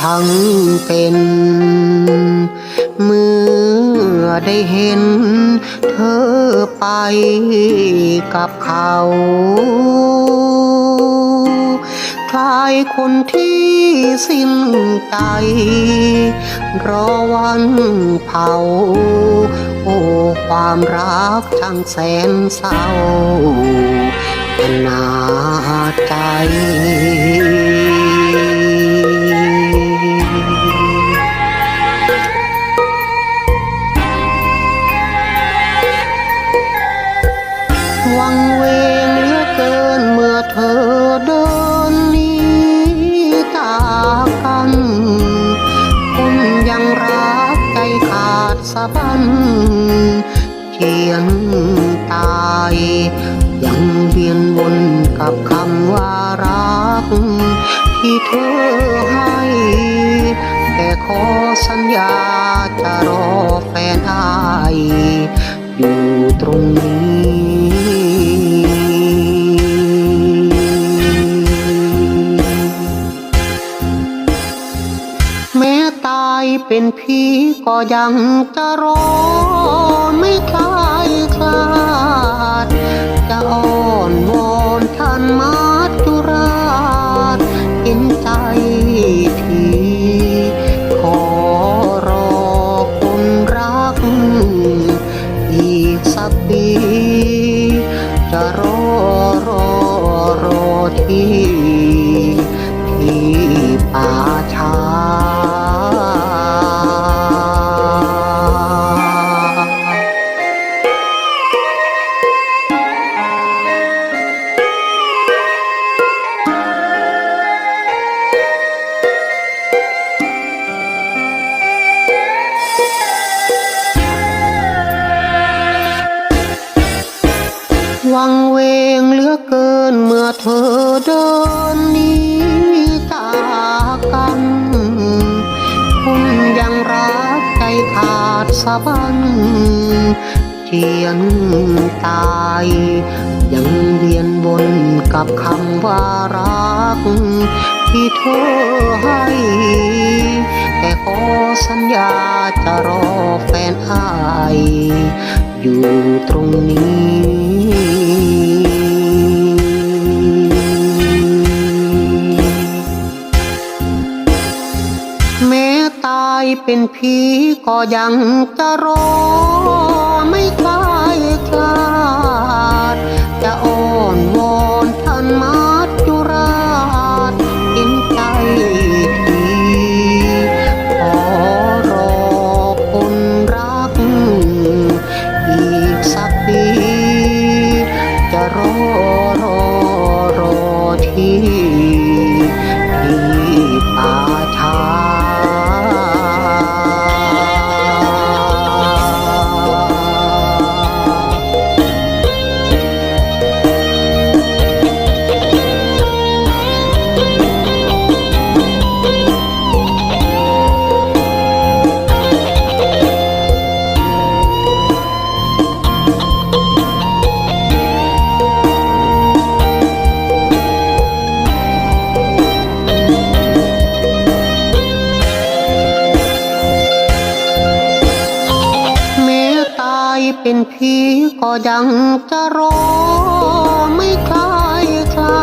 ทั้งเป็น เมื่อได้เห็นเธอไปกับเขาคลายคนที่สิ้นใจรอวันเผา โอ้ความรักช่างแสนเศร้านาใจ ยังเวียนวนกับคำว่ารัก ที่เธอให้ แต่ขอสัญญาจะรอแฟนอายอยู่ตรงนี้แม้ตายเป็นผีก็ยังจะรอไม่คลายคลา ป่าช้าวังเวงเหลือเกินเมื่อเธอเดิน สะบันเขียนตาย ยังเวียนวนกับคำว่ารัก ที่เธอให้ แต่ขอสัญญาจะรอแฟนอาย อยู่ตรงนี้ ตายเป็นผีก็ยังจะรอไม่คลายคลา เป็นผีก็ยังจะรอไม่คลายคลา